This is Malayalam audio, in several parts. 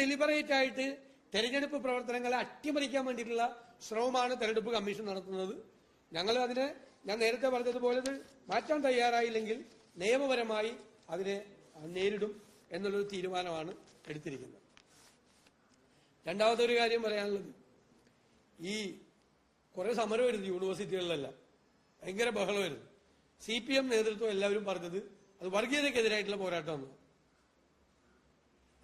ഡെലിബറേറ്റ് ആയിട്ട് തെരഞ്ഞെടുപ്പ് പ്രവർത്തനങ്ങളെ അട്ടിമറിക്കാൻ വേണ്ടിയിട്ടുള്ള ശ്രമമാണ് തെരഞ്ഞെടുപ്പ് കമ്മീഷൻ നടത്തുന്നത്. ഞങ്ങൾ അതിനെ ഞാൻ നേരത്തെ പറഞ്ഞതുപോലെ മാറ്റാൻ തയ്യാറായില്ലെങ്കിൽ നിയമപരമായി അതിനെ നേരിടും എന്നുള്ളൊരു തീരുമാനമാണ് എടുത്തിരിക്കുന്നത്. രണ്ടാമതൊരു കാര്യം പറയാനുള്ളത് ഈ കുറെ സമരം വരുന്നു യൂണിവേഴ്സിറ്റികളിലെല്ലാം. ഭയങ്കര ബഹളമായിരുന്നു. സി പി എം നേതൃത്വം എല്ലാവരും പറഞ്ഞത് അത് വർഗീയതയ്ക്കെതിരായിട്ടുള്ള പോരാട്ടമാണ്.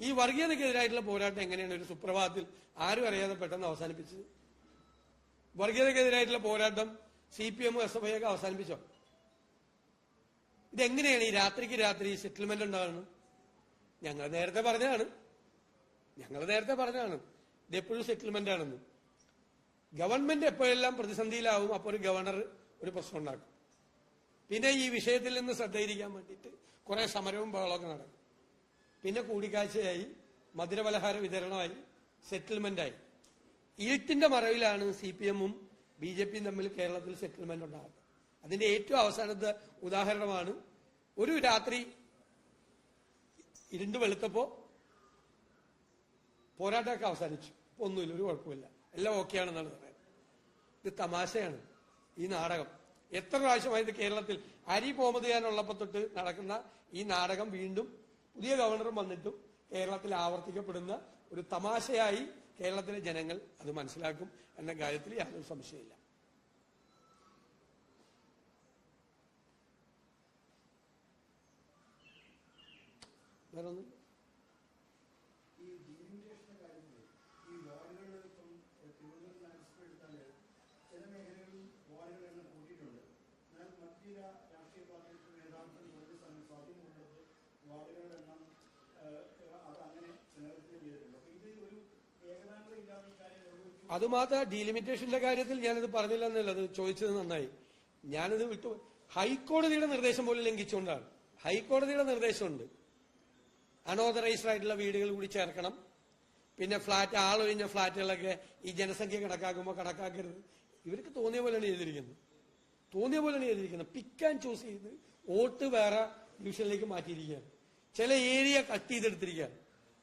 ഈ വർഗീയതക്കെതിരായിട്ടുള്ള പോരാട്ടം എങ്ങനെയാണ് ഒരു സുപ്രഭാതത്തിൽ ആരും അറിയാതെ പെട്ടെന്ന് അവസാനിപ്പിച്ചത്? വർഗീയതക്കെതിരായിട്ടുള്ള പോരാട്ടം സി പി എമ്മും എസ് എഫ് ഐ ഒക്കെ അവസാനിപ്പിച്ചോ? ഇതെങ്ങനെയാണ് ഈ രാത്രിക്ക് രാത്രി സെറ്റിൽമെന്റ് ഉണ്ടാകുന്നത്? ഞങ്ങൾ നേരത്തെ പറഞ്ഞതാണ്. ഞങ്ങൾ നേരത്തെ പറഞ്ഞതാണ്. ഇതെപ്പോഴും സെറ്റിൽമെന്റ് ആണെന്ന്. ഗവൺമെന്റ് എപ്പോഴെല്ലാം പ്രതിസന്ധിയിലാവും അപ്പോൾ ഒരു ഗവർണർ ഒരു പ്രശ്നം ഉണ്ടാക്കും. പിന്നെ ഈ വിഷയത്തിൽ നിന്ന് ശ്രദ്ധയിരിക്കാൻ വേണ്ടിയിട്ട് കുറെ സമരവും ബഹളമൊക്കെ നടക്കും. പിന്നെ കൂടിക്കാഴ്ചയായി മധുരപലഹാര വിതരണമായി സെറ്റിൽമെന്റായി. ഇരുട്ടിന്റെ മറവിലാണ് സി പി എമ്മും ബി ജെ പിയും തമ്മിൽ കേരളത്തിൽ സെറ്റിൽമെന്റ് ഉണ്ടാകുന്നത്. അതിന്റെ ഏറ്റവും അവസാനത്തെ ഉദാഹരണമാണ് ഒരു രാത്രി ഇരുണ്ട് വെളുത്തപ്പോ പോരാട്ടമൊക്കെ അവസാനിച്ചു. ഒന്നുമില്ല ഒരു കുഴപ്പമില്ല. എല്ലാം ഓക്കെ ആണെന്നാണ് പറയുന്നത്. ഇത് തമാശയാണ് ഈ നാടകം. എത്ര പ്രാവശ്യമായി കേരളത്തിൽ അരി പോമതിയാനുള്ളപ്പോ തൊട്ട് നടക്കുന്ന ഈ നാടകം വീണ്ടും പുതിയ ഗവർണറും വന്നിട്ടും കേരളത്തിൽ ആവർത്തിക്കപ്പെടുന്ന ഒരു തമാശയായി കേരളത്തിലെ ജനങ്ങൾ അത് മനസ്സിലാക്കും എന്ന കാര്യത്തിൽ യാതൊരു സംശയമില്ല വേറൊന്നും കാര്യത്തിൽ ഈ വാർഡുകൾ ഇപ്പം തിരുവനന്തപുരം നഗരസഭ എടുത്താൽ ചില മേഖലകളിൽ വാർഡുകൾ എണ്ണം കൂട്ടിയിട്ടുണ്ട് എന്നാൽ മറ്റു ചില രാഷ്ട്രീയ പാർട്ടികൾക്ക് നേതാക്കൾ കൂടുതൽ സമയം സ്വാധീനമുള്ളത് വാർഡുകളുടെ എണ്ണം അത് അങ്ങനെ നിലനിർത്തുകയും ചെയ്തിട്ടുണ്ട് അപ്പൊ ഒരു അതുമാത്ര ഡീലിമിറ്റേഷന്റെ കാര്യത്തിൽ ഞാനത് പറഞ്ഞില്ല എന്നുള്ളത് ചോദിച്ചത് നന്നായി. ഞാനത് വിട്ടു. ഹൈക്കോടതിയുടെ നിർദ്ദേശം പോലും ലംഘിച്ചുകൊണ്ടാണ്. ഹൈക്കോടതിയുടെ നിർദ്ദേശമുണ്ട്. അൺഓതറൈസ്ഡ് ആയിട്ടുള്ള വീടുകൾ കൂടി ചേർക്കണം. പിന്നെ ഫ്ലാറ്റ് ആളൊഴിഞ്ഞ ഫ്ലാറ്റുകളൊക്കെ ഈ ജനസംഖ്യ കണക്കാക്കുമ്പോൾ കണക്കാക്കരുത്. ഇവർക്ക് തോന്നിയ പോലെയാണ് ചെയ്തിരിക്കുന്നത്. തോന്നിയ പോലെയാണ് ചെയ്തിരിക്കുന്നത്. പിക്ക് ആൻഡ് ചൂസ് ചെയ്ത് വോട്ട് വേറെ ഡിവിഷനിലേക്ക് മാറ്റിയിരിക്കുകയാണ്. ചില ഏരിയ കട്ട് ചെയ്തെടുത്തിരിക്കുകയാണ്.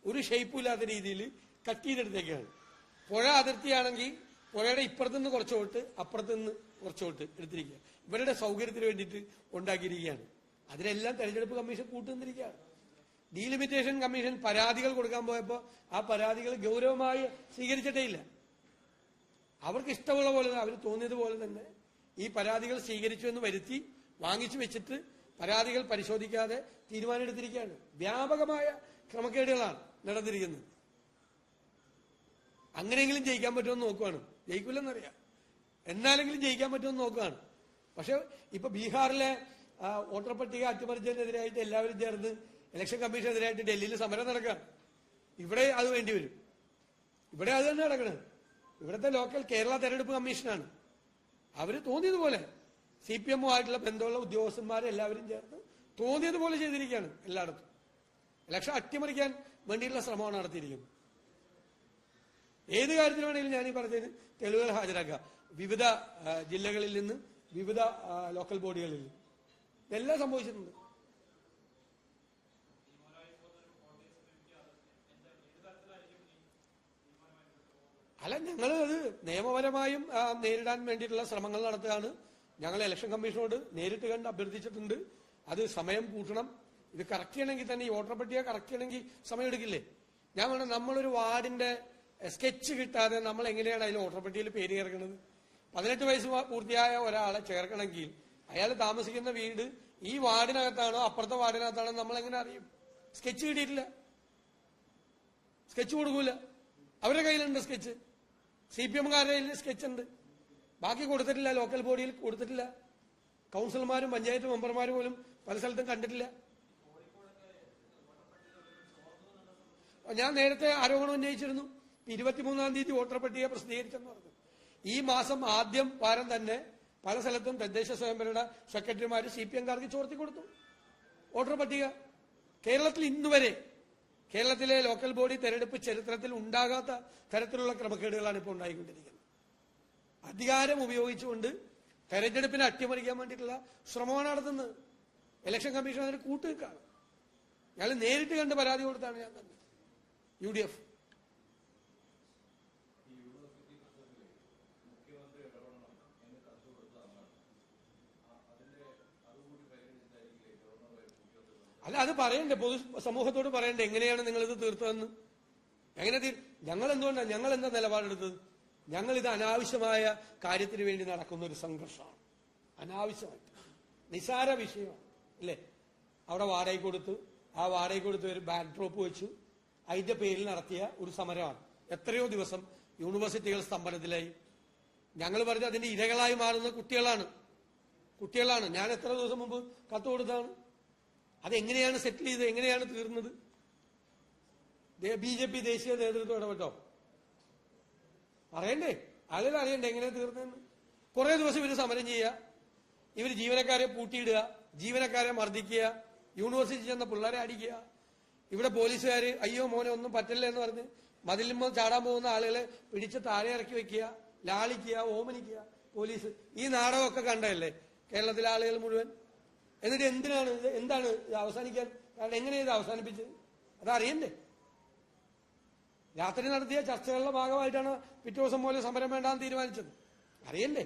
ഒരു ഷേപ്പും ഇല്ലാത്ത രീതിയിൽ കട്ട് ചെയ്തെടുത്തേക്കാണ്. പുഴ അതിർത്തിയാണെങ്കിൽ പുഴയുടെ ഇപ്പുറത്തു നിന്ന് കുറച്ച് വോട്ട് അപ്പുറത്തു നിന്ന് കുറച്ച് വോട്ട് എടുത്തിരിക്കുക ഇവരുടെ സൗകര്യത്തിന് വേണ്ടിയിട്ട് ഉണ്ടാക്കിയിരിക്കുകയാണ്. അതിനെല്ലാം തെരഞ്ഞെടുപ്പ് കമ്മീഷൻ കൂട്ടുന്നിരിക്കുകയാണ്. ഡീലിമിറ്റേഷൻ കമ്മീഷൻ പരാതികൾ കൊടുക്കാൻ പോയപ്പോൾ ആ പരാതികൾ ഗൗരവമായി സ്വീകരിച്ചിട്ടേ ഇല്ല അവർക്ക് ഇഷ്ടമുള്ള പോലെ അവർ തോന്നിയതുപോലെ തന്നെ ഈ പരാതികൾ സ്വീകരിച്ചു എന്ന് വരുത്തി വാങ്ങിച്ചു വെച്ചിട്ട് പരാതികൾ പരിശോധിക്കാതെ തീരുമാനമെടുത്തിരിക്കുകയാണ്. വ്യാപകമായ ക്രമക്കേടുകളാണ് നടന്നിരിക്കുന്നത്. അങ്ങനെയെങ്കിലും ജയിക്കാൻ പറ്റുമെന്ന് നോക്കുവാണ്. ജയിക്കില്ലെന്നറിയാം. എന്നാലെങ്കിലും ജയിക്കാൻ പറ്റുമെന്ന് നോക്കുകയാണ് പക്ഷെ ഇപ്പൊ ബീഹാറിലെ വോട്ടർ പട്ടിക അട്ടിമറിച്ചതിനെതിരായിട്ട് എല്ലാവരും ചേർന്ന് ഇലക്ഷൻ കമ്മീഷനെതിരായിട്ട് ഡൽഹിയിൽ സമരം നടക്കുക ഇവിടെ അത് വേണ്ടി വരും. ഇവിടെ അത് തന്നെ നടക്കണത്. ഇവിടുത്തെ ലോക്കൽ കേരള തെരഞ്ഞെടുപ്പ് കമ്മീഷനാണ്. അവർ തോന്നിയതുപോലെ സി പി എമ്മുമായിട്ടുള്ള ബന്ധമുള്ള ഉദ്യോഗസ്ഥന്മാരെ എല്ലാവരും ചേർന്ന് തോന്നിയതുപോലെ ചെയ്തിരിക്കുകയാണ് എല്ലായിടത്തും. ഇലക്ഷൻ അട്ടിമറിക്കാൻ വേണ്ടിയിട്ടുള്ള ശ്രമമാണ് നടത്തിയിരിക്കുന്നത്. ഏത് കാര്യത്തിൽ വേണമെങ്കിലും ഞാൻ ഈ പറഞ്ഞതിന് തെളിവുകൾ ഹാജരാക്കുക. വിവിധ ജില്ലകളിൽ നിന്ന് വിവിധ ലോക്കൽ ബോഡികളിൽ നിന്ന്. ഇതെല്ലാം സംഭവിച്ചിട്ടുണ്ട്. അല്ല ഞങ്ങൾ അത് നിയമപരമായും നേരിടാൻ വേണ്ടിയിട്ടുള്ള ശ്രമങ്ങൾ നടത്തുകയാണ്. ഞങ്ങൾ ഇലക്ഷൻ കമ്മീഷനോട് നേരിട്ട് കണ്ട് അഭ്യർത്ഥിച്ചിട്ടുണ്ട്. അത് സമയം കൂട്ടണം. ഇത് കറക്റ്റ് ചെയ്യണമെങ്കിൽ തന്നെ ഈ വോട്ടർ പട്ടിക കറക്റ്റ് ചെയ്യണമെങ്കിൽ സമയം എടുക്കില്ലേ? ഞാൻ വേണം നമ്മളൊരു വാർഡിന്റെ സ്കെച്ച് കിട്ടാതെ നമ്മൾ എങ്ങനെയാണ് അതിൽ വോട്ടർ പട്ടികയിൽ പേര് ചേർക്കുന്നത്? പതിനെട്ട് വയസ്സ് പൂർത്തിയായ ഒരാളെ ചേർക്കണമെങ്കിൽ അയാൾ താമസിക്കുന്ന വീട് ഈ വാർഡിനകത്താണോ അപ്പുറത്തെ വാർഡിനകത്താണോ നമ്മൾ എങ്ങനെ അറിയും? സ്കെച്ച് കിട്ടിയിട്ടില്ല. സ്കെച്ച് കൊടുക്കൂല. അവരുടെ കയ്യിലുണ്ട് സ്കെച്ച് സി പി എംകാരുടെ കയ്യിൽ സ്കെച്ച് ഉണ്ട്. ബാക്കി കൊടുത്തിട്ടില്ല ലോക്കൽ ബോഡിയിൽ കൊടുത്തിട്ടില്ല. കൗൺസിലർമാരും പഞ്ചായത്ത് മെമ്പർമാരും പോലും പല സ്ഥലത്തും കണ്ടിട്ടില്ല. ഞാൻ നേരത്തെ ആരോപണം ഉന്നയിച്ചിരുന്നു. ഇരുപത്തിമൂന്നാം തീയതി വോട്ടർ പട്ടിക പ്രസിദ്ധീകരിച്ചെന്ന് പറഞ്ഞു. ഈ മാസം ആദ്യം വാരം തന്നെ പല സ്ഥലത്തും തദ്ദേശ സ്വയംഭരണ സെക്രട്ടറിമാർ സി പി എംകാർക്ക് ചോർത്തി കൊടുത്തു. വോട്ടർ പട്ടിക. കേരളത്തിൽ ഇന്നുവരെ കേരളത്തിലെ ലോക്കൽ ബോഡി തെരഞ്ഞെടുപ്പ് ചരിത്രത്തിൽ ഉണ്ടാകാത്ത തരത്തിലുള്ള ക്രമക്കേടുകളാണ് ഇപ്പോൾ ഉണ്ടായിക്കൊണ്ടിരിക്കുന്നത്. അധികാരം ഉപയോഗിച്ചുകൊണ്ട് തെരഞ്ഞെടുപ്പിനെ അട്ടിമറിക്കാൻ വേണ്ടിയിട്ടുള്ള ശ്രമമാണ് നടത്തുന്നത്. ഇലക്ഷൻ കമ്മീഷൻ അതിന് കൂട്ടുനിൽക്കുകയാണ് ഞങ്ങൾ നേരിട്ട് കണ്ട് പരാതി കൊടുത്താണ് ഞാൻ തന്നെ യു ഡി എഫ് അല്ല അത് പറയണ്ടേ. പൊതു സമൂഹത്തോട് പറയണ്ടേ. എങ്ങനെയാണ് നിങ്ങളിത് തീർത്തതെന്ന്? എങ്ങനെ തീർ ഞങ്ങൾ എന്തുകൊണ്ടാണ് ഞങ്ങൾ എന്താ നിലപാടെടുത്തത്? ഞങ്ങൾ ഇത് അനാവശ്യമായ കാര്യത്തിന് വേണ്ടി നടക്കുന്ന ഒരു സംഘർഷമാണ്. അനാവശ്യമായിട്ട്. നിസാര വിഷയമാണ്. അല്ലേ? അവിടെ വാടക കൊടുത്ത് ആ വാടക കൊടുത്ത് ഒരു ബാക്ക് ഡ്രോപ്പ് വെച്ചു. അതിന്റെ പേരിൽ നടത്തിയ ഒരു സമരമാണ്. എത്രയോ ദിവസം യൂണിവേഴ്സിറ്റികൾ സ്തംഭനത്തിലായി. ഞങ്ങൾ പറഞ്ഞ അതിന്റെ ഇരകളായി മാറുന്ന കുട്ടികളാണ്. കുട്ടികളാണ്. ഞാൻ എത്ര ദിവസം മുമ്പ് കത്ത് കൊടുത്താണ് അതെങ്ങനെയാണ് സെറ്റിൽ ചെയ്ത് എങ്ങനെയാണ് തീർന്നത്? ബി ജെ പി ദേശീയ നേതൃത്വം ഇടപെട്ടോ? പറയണ്ടേ? ആളുകൾ അറിയണ്ടേ? എങ്ങനെ തീർന്നെന്ന്? കുറെ ദിവസം ഇവർ സമരം ചെയ്യുക ഇവർ ജീവനക്കാരെ പൂട്ടിയിടുക ജീവനക്കാരെ മർദ്ദിക്കുക യൂണിവേഴ്സിറ്റി ചെന്ന പിള്ളേരെ അടിക്കുക. ഇവിടെ പോലീസുകാർ അയ്യോ മോനെ ഒന്നും പറ്റില്ല? എന്ന് പറഞ്ഞ് മതിലുമ്പോൾ ചാടാൻ പോകുന്ന ആളുകളെ പിടിച്ച് താഴെ ഇറക്കി വെക്കുക ലാളിക്കുക ഓമനിക്കുക. പോലീസ് ഈ നാടകമൊക്കെ കണ്ടതല്ലേ? കേരളത്തിലെ ആളുകൾ മുഴുവൻ. എന്നിട്ട് എന്തിനാണ് ഇത്? എന്താണ് ഇത് അവസാനിക്കാൻ? കാരണം എങ്ങനെയാണ് ഇത് അവസാനിപ്പിച്ചത്? അതറിയണ്ടേ? രാത്രി നടത്തിയ ചർച്ചകളുടെ ഭാഗമായിട്ടാണ് പിറ്റേ ദിവസം പോലെ സമരം വേണ്ടാന്ന് തീരുമാനിച്ചത്. അറിയണ്ടേ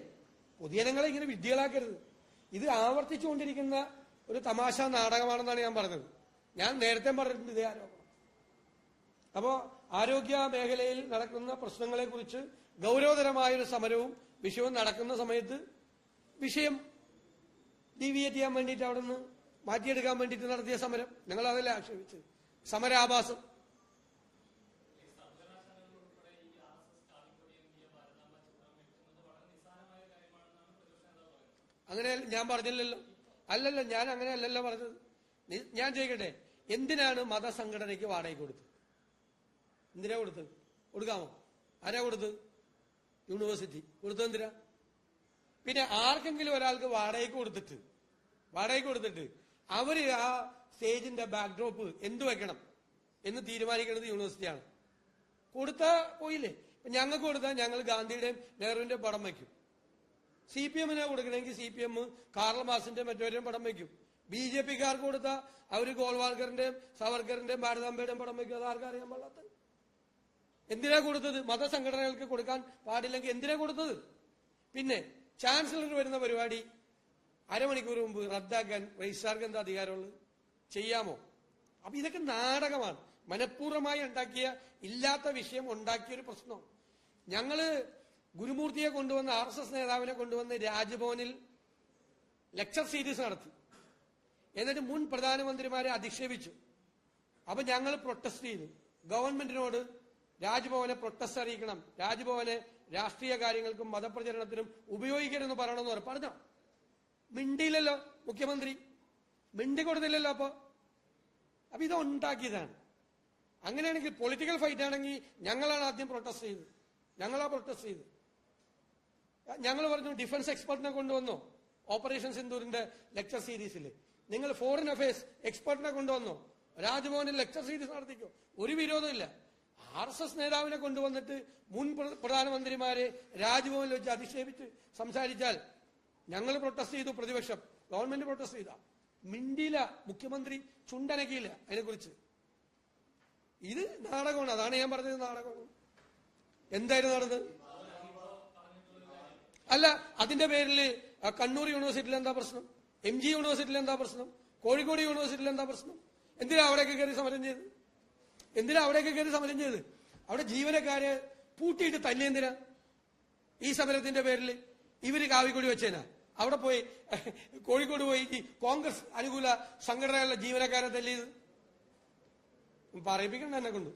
പൊതുജനങ്ങളെ ഇങ്ങനെ വിദ്യകളാക്കരുത് ഇത് ആവർത്തിച്ചുകൊണ്ടിരിക്കുന്ന ഒരു തമാശ നാടകമാണെന്നാണ് ഞാൻ പറഞ്ഞത്. ഞാൻ നേരത്തെ പറഞ്ഞിട്ടുണ്ട് ഇതേ ആരോപണം. അപ്പോ ആരോഗ്യ മേഖലയിൽ നടക്കുന്ന പ്രശ്നങ്ങളെ കുറിച്ച് ഗൗരവതരമായ ഒരു സമരവും വിഷയവും നടക്കുന്ന സമയത്ത് വിഷയം ഡീവിയേറ്റ് ചെയ്യാൻ വേണ്ടിയിട്ട് അവിടെ നിന്ന് മാറ്റിയെടുക്കാൻ വേണ്ടിയിട്ട് നടത്തിയ സമരം. ഞങ്ങൾ അതല്ലേ ആക്ഷേപിച്ചത്? സമരാഭാസം. അങ്ങനെ ഞാൻ പറഞ്ഞില്ലല്ലോ. അല്ലല്ലോ ഞാൻ അങ്ങനെ അല്ലല്ലോ പറഞ്ഞത്. ഞാൻ ചോദിക്കട്ടെ എന്തിനാണ് മതസംഘടനയ്ക്ക് വാടക കൊടുത്തത്? എന്തിനാ കൊടുത്തത്? കൊടുക്കാമോ? ആരാ കൊടുത്തത്? യൂണിവേഴ്സിറ്റി. കൊടുത്തത് എന്തിനാ? പിന്നെ ആർക്കെങ്കിലും ഒരാൾക്ക് വാടകയ്ക്ക് കൊടുത്തിട്ട് വാടകയ്ക്ക് കൊടുത്തിട്ട് അവർ ആ സ്റ്റേജിന്റെ ബാക്ക്ഡ്രോപ്പ് എന്ത് വെക്കണം എന്ന് തീരുമാനിക്കുന്നത് യൂണിവേഴ്സിറ്റിയാണ്. കൊടുത്താ പോയില്ലേ? ഞങ്ങൾക്ക് കൊടുത്താൽ ഞങ്ങൾ ഗാന്ധിയുടെയും നെഹ്റുവിന്റെയും പടം വയ്ക്കും. സി പി എമ്മിനെ കൊടുക്കണമെങ്കിൽ സി പി എം കാർൽ മാസിന്റെ മറ്റവരെയും പടം വയ്ക്കും. ബി ജെ പിക്കാർക്ക് കൊടുത്താൽ അവർ ഗോൾവാൾക്കറിന്റെയും സവർക്കറിന്റെയും ഭാരതാംബയുടെയും പടം വയ്ക്കും. അത് ആർക്കും അറിയാൻ പാടില്ലാത്ത? എന്തിനാ കൊടുത്തത്? മതസംഘടനകൾക്ക് കൊടുക്കാൻ പാടില്ലെങ്കിൽ എന്തിനാ കൊടുത്തത്? പിന്നെ ചാൻസലർ വരുന്ന പരിപാടി അരമണിക്കൂർ മുമ്പ് റദ്ദാക്കാൻ രജിസ്ട്രാർക്ക് എന്താ അധികാരമുള്ളത്? ചെയ്യാമോ? അപ്പൊ ഇതൊക്കെ നാടകമാണ്. മനഃപൂർവമായി ഉണ്ടാക്കിയ ഇല്ലാത്ത വിഷയം ഉണ്ടാക്കിയ ഒരു പ്രശ്നം ഞങ്ങൾ ഗുരുമൂർത്തിയെ കൊണ്ടുവന്ന ആർ എസ് എസ് നേതാവിനെ കൊണ്ടുവന്ന് രാജ്ഭവനിൽ ലെക്ചർ സീരീസ് നടത്തി. എന്നിട്ട് മുൻ പ്രധാനമന്ത്രിമാരെ അധിക്ഷേപിച്ചു. അപ്പൊ ഞങ്ങൾ പ്രൊട്ടസ്റ്റ് ചെയ്തു. ഗവൺമെന്റിനോട് രാജ്ഭവനെ പ്രൊട്ടസ്റ്റ് അറിയിക്കണം. രാജ്ഭവനെ രാഷ്ട്രീയ കാര്യങ്ങൾക്കും മതപ്രചരണത്തിനും ഉപയോഗിക്കരുതെന്ന് പറയണമെന്ന് പറഞ്ഞു. മിണ്ടിയില്ലല്ലോ മുഖ്യമന്ത്രി. മിണ്ടി കൊടുത്തില്ലല്ലോ അപ്പൊ. അപ്പൊ ഇത് ഉണ്ടാക്കിയതാണ്. അങ്ങനെയാണെങ്കിൽ പൊളിറ്റിക്കൽ ഫൈറ്റ് ആണെങ്കിൽ ഞങ്ങളാണ് ആദ്യം പ്രൊട്ടസ്റ്റ് ചെയ്തത്. ഞങ്ങളാ പ്രൊട്ടസ്റ്റ് ചെയ്തത്. ഞങ്ങൾ പറഞ്ഞു ഡിഫൻസ് എക്സ്പെർട്ടിനെ കൊണ്ടുവന്നു. ഓപ്പറേഷൻ സിന്ദൂരിന്റെ ലെക്ചർ സീരീസിൽ. നിങ്ങൾ ഫോറിൻ അഫയേഴ്സ് എക്സ്പെർട്ടിനെ കൊണ്ടുവന്നു. രാജ്ഭവനിൽ ലെക്ചർ സീരീസ് നടത്തിക്കോ. ഒരു വിരോധമില്ല. ആർ എസ് എസ് നേതാവിനെ കൊണ്ടുവന്നിട്ട് മുൻ പ്ര- പ്രധാനമന്ത്രിമാരെ രാജ്ഭവനിൽ വെച്ച് അധിക്ഷേപിച്ച് സംസാരിച്ചാൽ ഞങ്ങൾ പ്രൊട്ടസ്റ്റ് ചെയ്തു പ്രതിപക്ഷം. ഗവൺമെന്റ് പ്രൊട്ടസ്റ്റ് ചെയ്ത. മിണ്ടിയില്ല മുഖ്യമന്ത്രി ചുണ്ടനക്കിയില്ല അതിനെക്കുറിച്ച്. ഇത് നാടകമാണ്. അതാണ് ഞാൻ പറഞ്ഞത് നാടകമാണ്. എന്തായിരുന്നു നടന്നത്? അല്ല അതിന്റെ പേരിൽ കണ്ണൂർ യൂണിവേഴ്സിറ്റിയിൽ എന്താ പ്രശ്നം? എം ജി യൂണിവേഴ്സിറ്റിയിൽ എന്താ പ്രശ്നം? കോഴിക്കോട് യൂണിവേഴ്സിറ്റിയിൽ എന്താ പ്രശ്നം? എന്തിനാ അവിടെയൊക്കെ കയറി സമരം ചെയ്ത് എന്തിനാ അവിടെയൊക്കെ കയറി സമരം ചെയ്ത് അവിടെ ജീവനക്കാരെ പൂട്ടിയിട്ട് തന്നെ എന്തിനാ? ഈ സമരത്തിന്റെ പേരിൽ ഇവർ കാവിക്കൊടി വെച്ചേനാ. അവിടെ പോയി കോഴിക്കോട് പോയി കോൺഗ്രസ് അനുകൂല സംഘടനകളുടെ ജീവനക്കാരെ തല്ലിയത്. പറയിപ്പിക്കണ്ട എന്നെ കൊണ്ട്.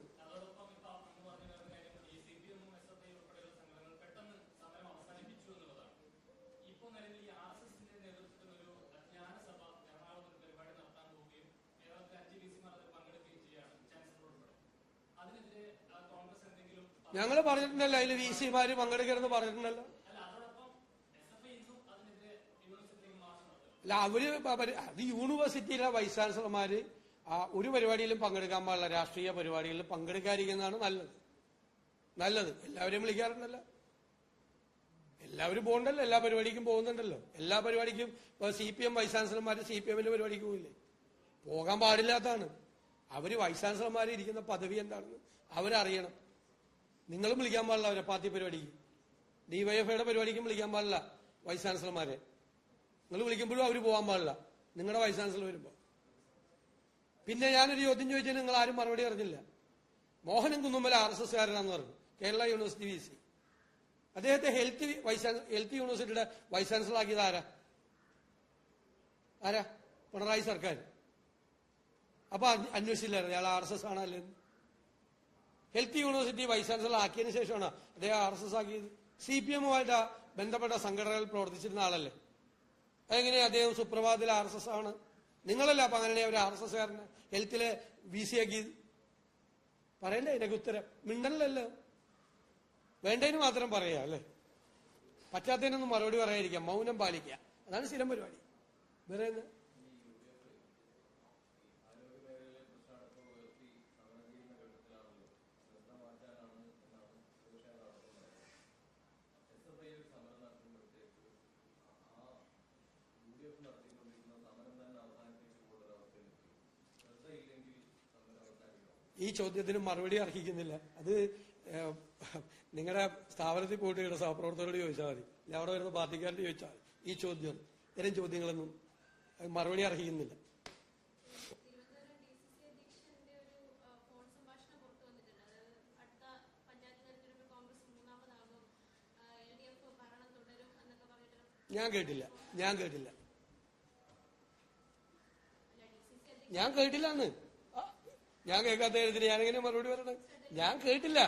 ഞങ്ങൾ പറഞ്ഞിട്ടുണ്ടല്ലോ അതിൽ വി സിമാര് പങ്കെടുക്കരുതെന്ന് പറഞ്ഞിട്ടുണ്ടല്ലോ. അല്ല അവർ അത് യൂണിവേഴ്സിറ്റിയിലെ വൈസ് ചാൻസലർമാര് ഒരു പരിപാടിയിലും പങ്കെടുക്കാൻ പാടില്ല രാഷ്ട്രീയ പരിപാടികളിൽ പങ്കെടുക്കാതിരിക്കുന്നതാണ് നല്ലത്. നല്ലത്. എല്ലാവരെയും വിളിക്കാറുണ്ടല്ലോ. എല്ലാവരും പോകണ്ടല്ലോ എല്ലാ പരിപാടിക്കും പോകുന്നുണ്ടല്ലോ. എല്ലാ പരിപാടിക്കും സി പി എം വൈസ് ചാൻസലർമാര് സി പി എമ്മിന്റെ പരിപാടിക്ക് പോയില്ലേ പോകാൻ പാടില്ലാത്തതാണ്. അവർ വൈസ് ചാൻസലർമാർ ഇരിക്കുന്ന പദവി എന്താണെന്ന് അവരറിയണം. നിങ്ങളും വിളിക്കാൻ പാടില്ല അവരെ പാർട്ടി പരിപാടിക്ക്. ഡിവൈഎഫ്ഐയുടെ പരിപാടിക്കും വിളിക്കാൻ പാടില്ല വൈസ് ചാൻസലർമാരെ നിങ്ങൾ വിളിക്കുമ്പോഴും അവർ പോകാൻ പാടില്ല. നിങ്ങളുടെ വൈസ് ചാൻസലർ വരുമ്പോൾ പിന്നെ ഞാനൊരു ചോദ്യം ചോദിച്ചാൽ നിങ്ങൾ ആരും മറുപടി അറിഞ്ഞില്ല Mohanan Kunnummal R S S കാരനാന്ന് പറഞ്ഞു. Kerala university V C. അദ്ദേഹത്തെ ഹെൽത്ത് വൈസ് ഹെൽത്ത് യൂണിവേഴ്സിറ്റിയുടെ വൈസ് ചാൻസലർ ആക്കിയത് ആരാ? ആരാ? പിണറായി സർക്കാർ. അപ്പൊ അന്വ- അന്വേഷിച്ചില്ലായിരുന്നു. അയാൾ ആർ എസ് എസ് ആണല്ലേ ഹെൽത്ത് യൂണിവേഴ്സിറ്റി വൈസ് ചാൻസലർ ആക്കിയതിന് ശേഷമാണ് അദ്ദേഹം ആർ എസ് എസ് ആക്കിയത്. സി പി എമ്മുമായിട്ട് ബന്ധപ്പെട്ട സംഘടനകൾ പ്രവർത്തിച്ചിരുന്ന ആളല്ലേ? അതെങ്ങനെ അദ്ദേഹം സുപ്രഭാതത്തിൽ ആർ എസ് എസ് ആണ്? നിങ്ങളല്ല അപ്പൊ അങ്ങനെ ഒരു ആർ എസ് എസ് കാരന് ഹെൽത്തിലെ വി സി ആക്കിയത്? പറയണ്ടേ ഇതിനൊക്കെ ഉത്തരം. മിണ്ടനല്ലോ വേണ്ടതിന് മാത്രം പറയാ അല്ലേ? പറ്റാത്തതിനൊന്നും മറുപടി പറയാതിരിക്കാം. മൗനം പാലിക്കുക. അതാണ് സ്ഥിരം പരിപാടി. വേറെ ഈ ചോദ്യത്തിന് മറുപടി അർഹിക്കുന്നില്ല. അത് നിങ്ങളുടെ സ്ഥാപനത്തിൽ പോയിട്ട് നിങ്ങളുടെ സഹപ്രവർത്തകരോട് ചോദിച്ചാൽ മതി. ഇല്ല അവിടെ വരുന്ന പാർട്ടിക്കാരോട് ചോദിച്ചാൽ ഈ ചോദ്യം ഇത്തരം ചോദ്യങ്ങളൊന്നും മറുപടി അർഹിക്കുന്നില്ല. ഞാൻ കേട്ടില്ല. ഞാൻ കേട്ടില്ല. ഞാൻ കേട്ടില്ല ഞാൻ കേൾക്കാത്ത കാര്യത്തിന് ഞാനെങ്ങനെ മറുപടി പറയണം? ഞാൻ കേട്ടില്ല.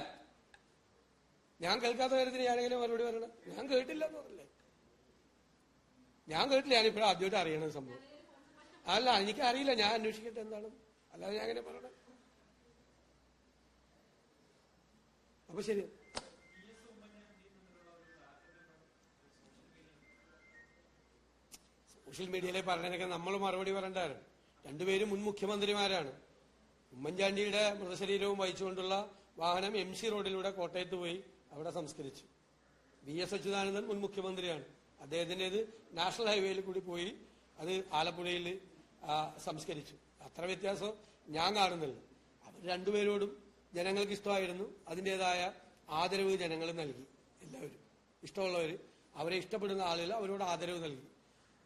ഞാൻ കേൾക്കാത്ത കാര്യത്തിന് ഞാനെങ്ങനെ മറുപടി പറയണം? ഞാൻ കേട്ടില്ല എന്ന് പറഞ്ഞില്ലേ? ഞാൻ കേട്ടില്ല. ഞാനിപ്പോഴും ആദ്യമായിട്ട് അറിയണ സംഭവം. അല്ല എനിക്ക് അറിയില്ല ഞാൻ അന്വേഷിക്കട്ടെ എന്താണ്? അല്ലാതെ ഞാൻ അങ്ങനെ പറയണം? അപ്പൊ ശരി. സോഷ്യൽ മീഡിയയിലെ പറഞ്ഞതിനൊക്കെ നമ്മൾ മറുപടി പറയണ്ടായിരുന്നു രണ്ടുപേരും മുൻ മുഖ്യമന്ത്രിമാരാണ്. ഉമ്മൻചാണ്ടിയുടെ മൃതശരീരവും വഹിച്ചുകൊണ്ടുള്ള വാഹനം എം സി റോഡിലൂടെ കോട്ടയത്ത് പോയി അവിടെ സംസ്കരിച്ചു. വി എസ് അച്യുതാനന്ദൻ മുൻ മുഖ്യമന്ത്രിയാണ്. അദ്ദേഹത്തിന്റെത് നാഷണൽ ഹൈവേയിൽ കൂടി പോയി അത് ആലപ്പുഴയിൽ സംസ്കരിച്ചു. അത്ര വ്യത്യാസം ഞാൻ കാണുന്നില്ല. അവർ രണ്ടുപേരോടും ജനങ്ങൾക്ക് ഇഷ്ടമായിരുന്നു. അതിന്റെതായ ആദരവ് ജനങ്ങൾ നൽകി. എല്ലാവരും ഇഷ്ടമുള്ളവർ അവരെ ഇഷ്ടപ്പെടുന്ന ആളുകൾ അവരോട് ആദരവ് നൽകി.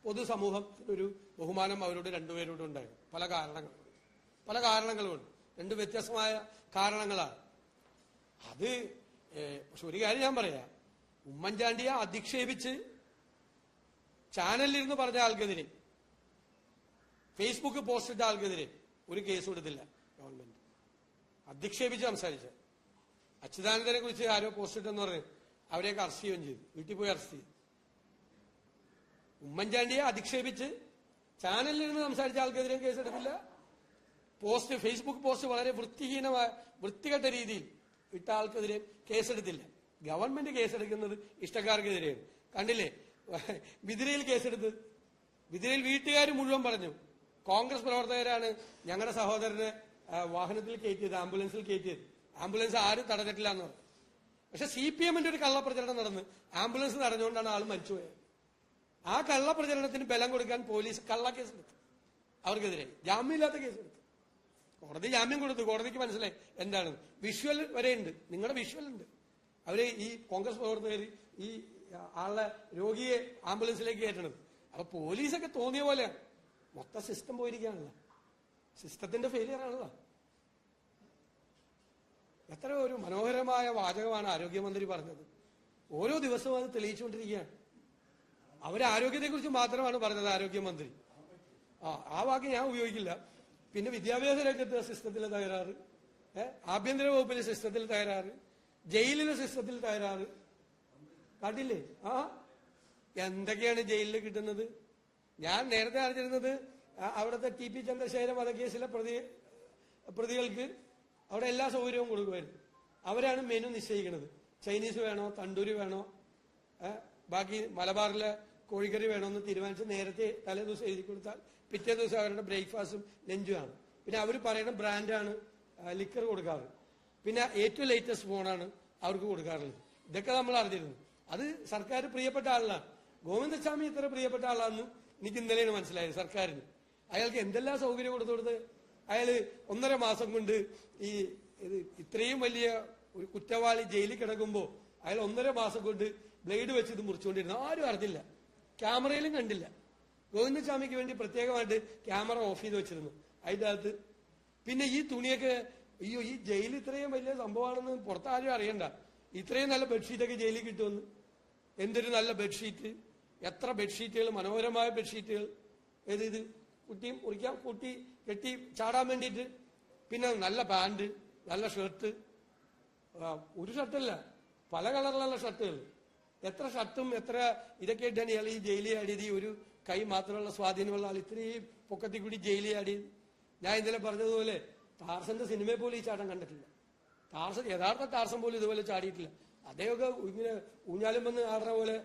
പൊതുസമൂഹത്തിനൊരു ബഹുമാനം അവരോട് രണ്ടുപേരോടും ഉണ്ടായിരുന്നു പല കാരണങ്ങളുണ്ട് പല കാരണങ്ങളുമുണ്ട്. രണ്ട് വ്യത്യസ്തമായ കാരണങ്ങളാണ്. അത് പക്ഷെ ഒരു കാര്യം ഞാൻ പറയാം. ഉമ്മൻചാണ്ടിയെ അധിക്ഷേപിച്ച് ചാനലിലിരുന്ന് പറഞ്ഞ ആൾക്കെതിരെ ഫേസ്ബുക്ക് പോസ്റ്റ് ഇട്ട ആൾക്കെതിരെ ഒരു കേസ് കൊടുത്തില്ല ഗവൺമെന്റ്. അധിക്ഷേപിച്ച് സംസാരിച്ച. അച്യുതാനന്ദനെ കുറിച്ച് ആരോ പോസ്റ്റ് ഇട്ടെന്ന് പറഞ്ഞ് അവരെയൊക്കെ അറസ്റ്റ് ചെയ്യുകയും ചെയ്തു. വീട്ടിൽ പോയി അറസ്റ്റ് ചെയ്തു. ഉമ്മൻചാണ്ടിയെ അധിക്ഷേപിച്ച് ചാനലിൽ നിന്ന് സംസാരിച്ച ആൾക്കെതിരെ കേസെടുത്തില്ല പോസ്റ്റ് ഫേസ്ബുക്ക് പോസ്റ്റ് വളരെ വൃത്തിഹീനമായ വൃത്തികെട്ട രീതിയിൽ ഇട്ട ആൾക്കെതിരെ കേസെടുത്തില്ല. ഗവൺമെന്റ് കേസെടുക്കുന്നത് ഇഷ്ടക്കാർക്കെതിരെയാണ്. കണ്ടില്ലേ? ബിദിരയിൽ കേസെടുത്ത് ബിദിരയിൽ വീട്ടുകാർ മുഴുവൻ പറഞ്ഞു. കോൺഗ്രസ് പ്രവർത്തകരാണ് ഞങ്ങളുടെ സഹോദരനെ വാഹനത്തിൽ കയറ്റിയത് ആംബുലൻസിൽ കയറ്റിയത്. ആംബുലൻസ് ആരും തടഞ്ഞിട്ടില്ല എന്ന് പറഞ്ഞു. പക്ഷെ സി പി എമ്മിന്റെ ഒരു കള്ളപ്രചരണം നടന്ന് ആംബുലൻസ് തടഞ്ഞുകൊണ്ടാണ് ആൾ മരിച്ചുപോയത്. ആ കള്ളപ്രചരണത്തിന് ബലം കൊടുക്കാൻ പോലീസ് കള്ള കേസെടുത്തു അവർക്കെതിരെ ജാമ്യമില്ലാത്ത കേസെടുത്തു. കോടതി ജാമ്യം കൊടുത്തു. കോടതിക്ക് മനസ്സിലായി. എന്താണ്? വിഷ്വൽ വരെ ഉണ്ട്. നിങ്ങളുടെ വിഷ്വൽ ഉണ്ട്. അവർ ഈ കോൺഗ്രസ് പ്രവർത്തകർ ഈ ആളെ രോഗിയെ ആംബുലൻസിലേക്ക് കയറ്റണത്. അപ്പൊ പോലീസൊക്കെ തോന്നിയ പോലെയാണ് മൊത്തം സിസ്റ്റം പോയിരിക്കുകയാണല്ലോ. സിസ്റ്റത്തിന്റെ ഫെയിലിയർ ആണല്ലോ. എത്ര ഒരു മനോഹരമായ വാചകമാണ് ആരോഗ്യമന്ത്രി പറഞ്ഞത്. ഓരോ ദിവസവും അത് തെളിയിച്ചുകൊണ്ടിരിക്കുകയാണ്. അവരെ ആരോഗ്യത്തെക്കുറിച്ച് മാത്രമാണ് പറഞ്ഞത് ആരോഗ്യമന്ത്രി. ആ ആ വാക്ക് ഞാൻ ഉപയോഗിക്കില്ല. പിന്നെ വിദ്യാഭ്യാസ രംഗത്ത് സിസ്റ്റത്തിലെ തകരാറ് ആഭ്യന്തര വകുപ്പിലെ സിസ്റ്റത്തിൽ തകരാറ് ജയിലിലെ സിസ്റ്റത്തിൽ തകരാറ്. കണ്ടില്ലേ? ആ? എന്തൊക്കെയാണ് ജയിലിൽ കിട്ടുന്നത്? ഞാൻ നേരത്തെ അറിഞ്ഞിരുന്നത് അവിടുത്തെ ടി പി ചന്ദ്രശേഖര വധക്കേസിലെ പ്രതി പ്രതികൾക്ക് അവിടെ എല്ലാ സൗകര്യവും കൊടുക്കുമായിരുന്നു. അവരാണ് മെനു നിശ്ചയിക്കുന്നത്. ചൈനീസ് വേണോ തണ്ടൂരി വേണോ ബാക്കി മലബാറിലെ കോഴിക്കറി വേണമെന്ന് തീരുമാനിച്ച് നേരത്തെ തലേദിവസം എഴുതി കൊടുത്താൽ പിറ്റേ ദിവസം അവരുടെ ബ്രേക്ക്ഫാസ്റ്റും ലഞ്ചുമാണ് പിന്നെ അവർ പറയുന്ന ബ്രാൻഡാണ് ലിക്കർ കൊടുക്കാറ്. പിന്നെ ഏറ്റവും ലേറ്റസ്റ്റ് ഫോണാണ് അവർക്ക് കൊടുക്കാറുള്ളത്. ഇതൊക്കെ നമ്മൾ അറിഞ്ഞിരുന്നു. അത് സർക്കാർ പ്രിയപ്പെട്ട ആളാണ്. ഗോവിന്ദസ്വാമി ഇത്ര പ്രിയപ്പെട്ട ആളാണെന്ന് എനിക്ക് ഇന്നലെയാണ് മനസ്സിലായത് സർക്കാരിന്. അയാൾക്ക് എന്തെല്ലാം സൗകര്യം കൊടുത്തു കൊടുത്ത് അയാൾ ഒന്നര മാസം കൊണ്ട് ഈ ഇത്രയും വലിയ ഒരു കുറ്റവാളി ജയിലിൽ കിടക്കുമ്പോൾ അയാൾ ഒന്നര മാസം കൊണ്ട് ബ്ലേഡ് വെച്ച് ഇത് മുറിച്ചുകൊണ്ടിരുന്നു. ആരും അറിഞ്ഞില്ല. ക്യാമറയിലും കണ്ടില്ല. ഗോവിന്ദസ്വാമിക്ക് വേണ്ടി പ്രത്യേകമായിട്ട് ക്യാമറ ഓഫ് ചെയ്ത് വെച്ചിരുന്നു. അതിന്റെ അകത്ത് പിന്നെ ഈ തുണിയൊക്കെ അയ്യോ ഈ ജയിൽ ഇത്രയും വലിയ സംഭവമാണെന്ന് പുറത്താരും അറിയണ്ട. ഇത്രയും നല്ല ബെഡ്ഷീറ്റൊക്കെ ജയിലിൽ കിട്ടുമെന്ന്. എന്തൊരു നല്ല ബെഡ്ഷീറ്റ്? എത്ര ബെഡ്ഷീറ്റുകൾ മനോഹരമായ ബെഡ്ഷീറ്റുകൾ. ഏത് ഇത്? കുട്ടി മുറിക്കാൻ കുട്ടി കെട്ടി ചാടാൻ വേണ്ടിയിട്ട്. പിന്നെ നല്ല പാന്റ് നല്ല ഷർട്ട്. ഒരു ഷർട്ടല്ല പല കളറിലുള്ള ഷർട്ടുകൾ. എത്ര ഷർട്ടും എത്ര ഇതൊക്കെ ഇട്ടാണ് ഇയാൾ ഈ ജയിലിൽ ആടിയത് ഈ ഒരു കൈ മാത്രമുള്ള സ്വാധീനമുള്ള ആൾ ഇത്രയും പൊക്കത്തിൽ കൂടി ജയിലിൽ ആടി ഞാൻ ഇന്നലെ പറഞ്ഞതുപോലെ താർസന്റെ സിനിമയെ പോലും ഈ ചാട്ടം കണ്ടിട്ടില്ല. ടാർസൻ യഥാർത്ഥ ടാർസൻ പോലും ഇതുപോലെ ചാടിയിട്ടില്ല. അദ്ദേഹമൊക്കെ ഇങ്ങനെ ഊഞ്ഞാലും വന്ന് ആടുന്ന പോലെ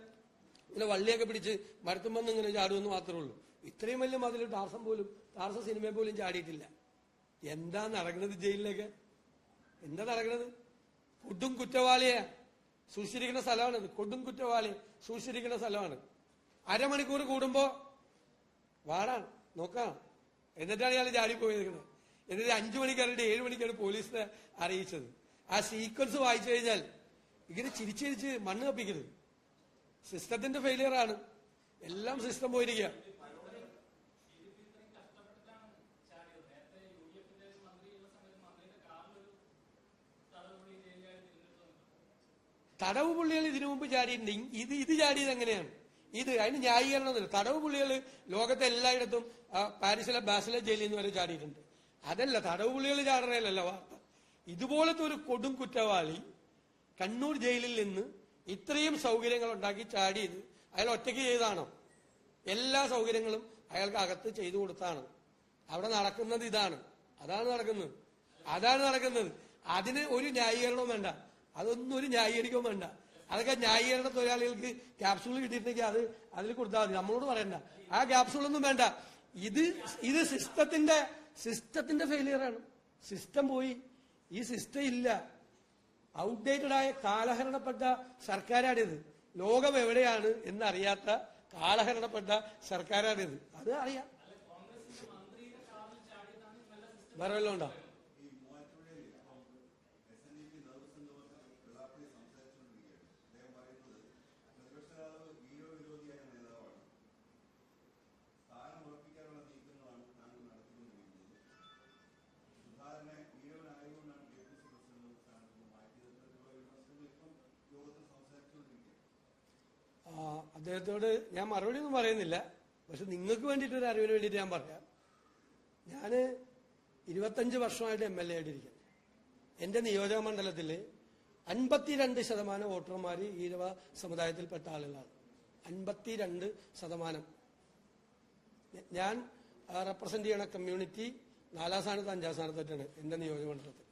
ഇങ്ങനെ വള്ളിയൊക്കെ പിടിച്ച് മരത്തും വന്ന് ഇങ്ങനെ ചാടുമെന്ന് മാത്രമേ ഉള്ളൂ. ഇത്രയും വലിയ മതിൽ ടാർസൻ പോലും താർസ സിനിമയെ പോലും ചാടിയിട്ടില്ല. എന്താ നടക്കുന്നത് ജയിലിലൊക്കെ? എന്താ നടക്കുന്നത്? കൊടും കുറ്റവാളിയാ സൂക്ഷിച്ചിരിക്കുന്ന സ്ഥലമാണിത്. കൊടും കുറ്റവാളി സൂക്ഷിച്ചിരിക്കുന്ന സ്ഥലമാണ്. അരമണിക്കൂർ കൂടുമ്പോ വാടാണ് നോക്കാം. എന്നിട്ടാണ് ഇയാൾ ചാടി പോയിരിക്കുന്നത് എന്നിട്ട് അഞ്ചു മണിക്കാരുടെ ഏഴ് മണിക്കാണ് പോലീസിനെ അറിയിച്ചത്. ആ സീക്വൻസ് വായിച്ചു കഴിഞ്ഞാൽ ഇങ്ങനെ ചിരിച്ചിരിച്ച് മണ്ണ് കപ്പിക്കരുത്. സിസ്റ്റത്തിന്റെ ഫെയിലിയർ ആണ്. എല്ലാം സിസ്റ്റം പോയിരിക്കുക. തടവ് പുള്ളികൾ ഇതിനു മുമ്പ് ചാടിയിട്ടുണ്ട്. ഇത് ഇത് ചാടിയത് എങ്ങനെയാണ്? ഇത് അതിന് ന്യായീകരണമൊന്നുമില്ല. തടവ് പുള്ളികൾ ലോകത്തെ എല്ലായിടത്തും പാരീസിലെ ബാസിലെ ജയിലിൽ നിന്ന് വരെ ചാടിയിട്ടുണ്ട്. അതല്ല തടവ് പുള്ളികൾ ചാടണേലല്ല വാർത്ത. ഇതുപോലത്തെ ഒരു കൊടും കുറ്റവാളി കണ്ണൂർ ജയിലിൽ നിന്ന് ഇത്രയും സൗകര്യങ്ങൾ ഉണ്ടാക്കി ചാടിയത് അയാൾ ഒറ്റയ്ക്ക് ചെയ്താണോ എല്ലാ സൗകര്യങ്ങളും അയാൾക്ക് അകത്ത് ചെയ്തു കൊടുത്താണ് അവിടെ നടക്കുന്നത് ഇതാണ്. അതാണ് നടക്കുന്നത്. അതാണ് നടക്കുന്നത്. അതിന് ഒരു ന്യായീകരണവും വേണ്ട. അതൊന്നും ഒരു ന്യായീകരിക്കവും വേണ്ട. അതൊക്കെ ന്യായീകരണ തൊഴിലാളികൾക്ക് ക്യാപ്സൂൾ കിട്ടിയിട്ടുണ്ടെങ്കിൽ അത് അതിൽ കൊടുത്താൽ മതി. നമ്മളോട് പറയണ്ട. ആ ക്യാപ്സൂൾ ഒന്നും വേണ്ട. ഇത് ഇത് സിസ്റ്റത്തിന്റെ സിസ്റ്റത്തിന്റെ ഫെയിലിയർ ആണ്. സിസ്റ്റം പോയി. ഈ സിസ്റ്റം ഇല്ല. ഔട്ട്ഡേറ്റഡ് ആയ കാലഹരണപ്പെട്ട സർക്കാരാണിത്. ലോകം എവിടെയാണ് എന്നറിയാത്ത കാലഹരണപ്പെട്ട സർക്കാരാണിത്. അത് അറിയാം. വേറെ വല്ലതും ഉണ്ടോ? അദ്ദേഹത്തോട് ഞാൻ മറുപടി ഒന്നും പറയുന്നില്ല. പക്ഷെ നിങ്ങൾക്ക് വേണ്ടിയിട്ട് ഒരു അറിവിന് വേണ്ടിയിട്ട് ഞാൻ പറയാം. ഞാൻ ഇരുപത്തഞ്ച് വർഷമായിട്ട് എം എൽ എ ആയിട്ടിരിക്കുന്നു. എന്റെ നിയോജക മണ്ഡലത്തിൽ അൻപത്തിരണ്ട് ശതമാനം വോട്ടർമാർ ഈഴവ സമുദായത്തിൽപ്പെട്ട ആളുകളാണ്. അൻപത്തിരണ്ട് ശതമാനം. ഞാൻ റെപ്രസെന്റ് ചെയ്യണ കമ്മ്യൂണിറ്റി നാലാം സ്ഥാനത്ത് അഞ്ചാം സ്ഥാനത്തായിട്ടാണ് എന്റെ നിയോജക മണ്ഡലത്തിൽ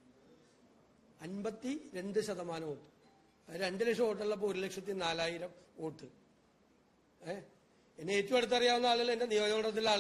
അൻപത്തി രണ്ട് ശതമാനം വോട്ട്. രണ്ട് ലക്ഷം വോട്ടുള്ളപ്പോൾ ഒരു ലക്ഷത്തി നാലായിരം വോട്ട്. എന്നെ ഏറ്റവും അടുത്തറിയാവുന്ന ആളുകൾ എന്റെ നിയോജകമണ്ഡലത്തിലെ ആളുകൾ